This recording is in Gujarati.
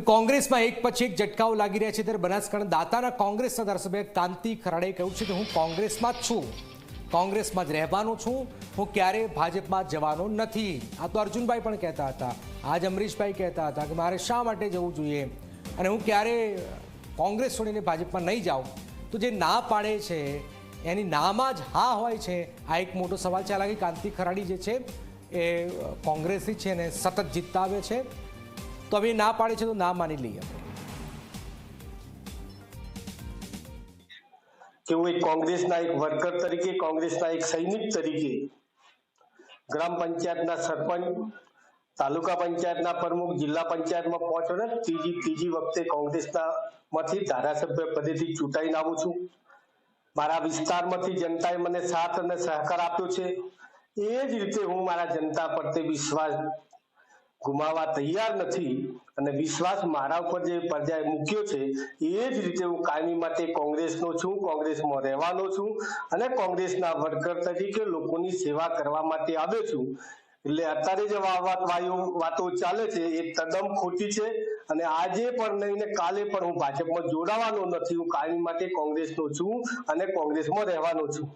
કોંગ્રેસમાં એક પછી એક ઝટકાઓ લાગી રહ્યા છે. ત્યારે બનાસકાંઠા દાતાના કોંગ્રેસના ધારાસભ્ય કાંતિ ખરાડે કહ્યું છે કે હું કોંગ્રેસમાં જ છું. કોંગ્રેસમાં જ રહેવાનો છું. હું ક્યારેય ભાજપમાં જવાનો નથી. આ તો અર્જુનભાઈ પણ કહેતા હતા. આજ અમરીશભાઈ કહેતા હતા કે મારે શા માટે જવું જોઈએ? અને હું ક્યારે કોંગ્રેસ છોડીને ભાજપમાં નહીં જાઉં. તો જે ના પાડે છે, એની નામાં જ હા હોય છે, આ એક મોટો સવાલ છે. હાલાકી કાંતિ ખરાડી જે છે, એ કોંગ્રેસી છે અને સતત જીતતા આવે છે. તો હવે ના પાડે છે તો ના માની લઈએ. કે હું એક કોંગ્રેસના એક વર્કર તરીકે, કોંગ્રેસના એક સૈનિક તરીકે ગ્રામ પંચાયતના સરપંચ, તાલુકા પંચાયતના પ્રમુખ, જિલ્લા પંચાયતમાં પહોંચ્યો ને ત્રીજી ત્રીજી વખતે કોંગ્રેસના માંથી ધારાસભ્ય પદેથી ચૂંટાઈને આવું છું. મારા વિસ્તારમાંથી જનતાએ મને સાથ અને સહકાર આપ્યો છે. એ જ રીતે હું મારા જનતા પ્રત્યે વિશ્વાસ ગુમાવવા તૈયાર નથી અને વિશ્વાસ મારા ઉપર જે પ્રજાએ મૂક્યો છે, એ જ રીતે હું કાયમી માટે કોંગ્રેસનો છું, કોંગ્રેસમાં રહેવાનો છું અને કોંગ્રેસના વર્કર તરીકે લોકોની સેવા કરવા માટે આવ્યો છું. એટલે અત્યારે જે વાતો ચાલે છે, એ તદ્દન ખોટી છે અને આજે પણ નહીં ને કાલે પણ હું ભાજપમાં જોડાવાનો નથી. હું કાયમી માટે કોંગ્રેસનો છું અને કોંગ્રેસમાં રહેવાનો છું.